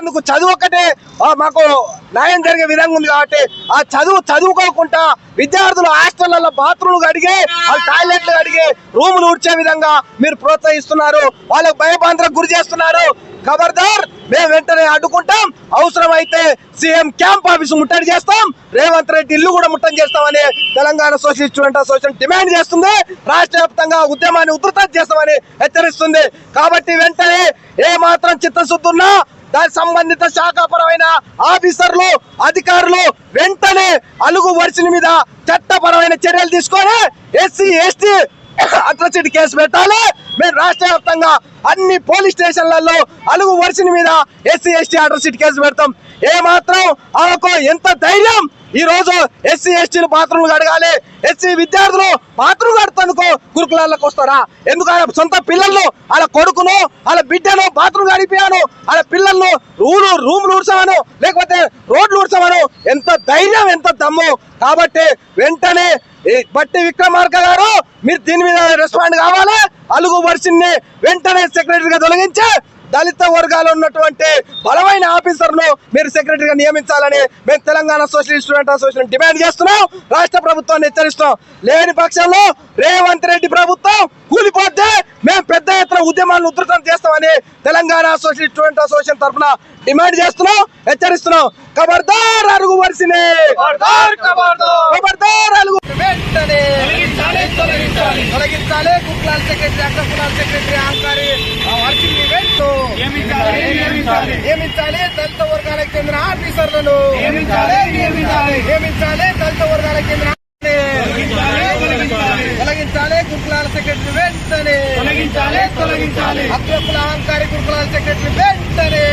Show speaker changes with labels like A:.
A: అందుకు చదువు ఒకటే మాకు న్యాయం జరిగే విధంగా ఉంది కాబట్టి ఆ చదువు చదువుకోకుండా విద్యార్థులు హాస్టళ్ళలో బాత్రూమ్లు అడిగి వాళ్ళు టాయిలెట్లు అడిగే రూములు ఉడ్చే విధంగా మీరు ప్రోత్సహిస్తున్నారు. వాళ్ళకు భయభాంతరకు గురి చేస్తున్నారు. ఖబర్దార్ మేము వెంటనే అడ్డుకుంటాం. అవసరమైతే సీఎం క్యాంప్ ఆఫీస్ ముట్టడి చేస్తాం. రేవంత్ రెడ్డి ఇల్లు కూడా ముట్టడి చేస్తామని Telangana socialist student association demand చేస్తుంది. రాష్ట్ర వ్యాప్తంగా ఉద్యమాన్ని ఉధృతం చేస్తామని హెచ్చరిస్తుంది. కాబట్టి వెంటనే ఏ మాత్రం చిత్తశుద్ధున్నా దాని సంబంధిత శాఖాపరమైన ఆఫీసర్లు అధికారులు వెంటనే అలుగు వరుసల మీద చట్టపరమైన చర్యలు తీసుకొని ఎస్సీ ఎస్టీ అట్రసిటీ కేసు పెట్టాలి. మేము రాష్ట్ర వ్యాప్తంగా అన్ని పోలీస్ స్టేషన్లలో అలుగు వరుసల మీద ఎస్సీ ఎస్టీ అట్రసిటీ కేసు పెడతాం. ఏ మాత్రం ఆమెకు ఎంత ధైర్యం? ఈ రోజు ఎస్సీ ఎస్టీలు బాత్రూమ్లు కడగాలి. ఎస్సీ విద్యార్థులు బాత్రూమ్ కడుతందుకు గురుకులాలకు వస్తారా ఎందుకు ఆయన సొంత పిల్లలను వాళ్ళ కొడుకును వాళ్ళ బిడ్డను బాత్రూమ్ గడిపాను వాళ్ళ పిల్లలను రూలు రూమ్లు ఊడ్చామను లేకపోతే రోడ్లు ఊడ్చామను? ఎంత ధైర్యం ఎంత దమ్ము. కాబట్టి వెంటనే బట్టి విక్రమార్క గారు మీరు దీని మీద రెస్పాండ్ కావాలి. అలుగు వర్షిన్ని వెంటనే సెక్రటరీగా తొలగించి దళిత వర్గాలు ఉన్నటువంటి బలమైన ఆఫీసర్ను మీరు సెక్రటరీగా నియమించాలని మేము Telangana socialist student association demand చేస్తున్నాం. రాష్ట్ర ప్రభుత్వాన్ని హెచ్చరిస్తున్నాం. లేని పక్షంలో రేవంత్ రెడ్డి ప్రభుత్వం కూలిపోతే మేము పెద్ద ఎత్తున ఉద్యమాలను ఉధృతం చేస్తామని తెలంగాణ సోషలిస్ట్ స్టూడెంట్ అసోసియేషన్ తరఫున డిమాండ్ చేస్తున్నాం హెచ్చరిస్తున్నాం. ఖబర్దార్ అరుగు వరిసినే. ఖబర్దార్ వెంటనే తొలగించాలి కుట్లాల సెక్రటరీ అగ్రకులాల సెక్రటరీ ఆంకారి నియమించాలి. దళిత వర్గాలకు చెందిన ఆఫీసర్లను. నియమించాలి దళిత వర్గాలకు చెందిన తొలగించాలి గురుకులాల సెక్రటరీ వెంటనే.
B: తొలగించాలి తొలగించాలి.
A: అగ్రకుల అహంకారి గురుకులాల సెక్రటరీ వెంటనే.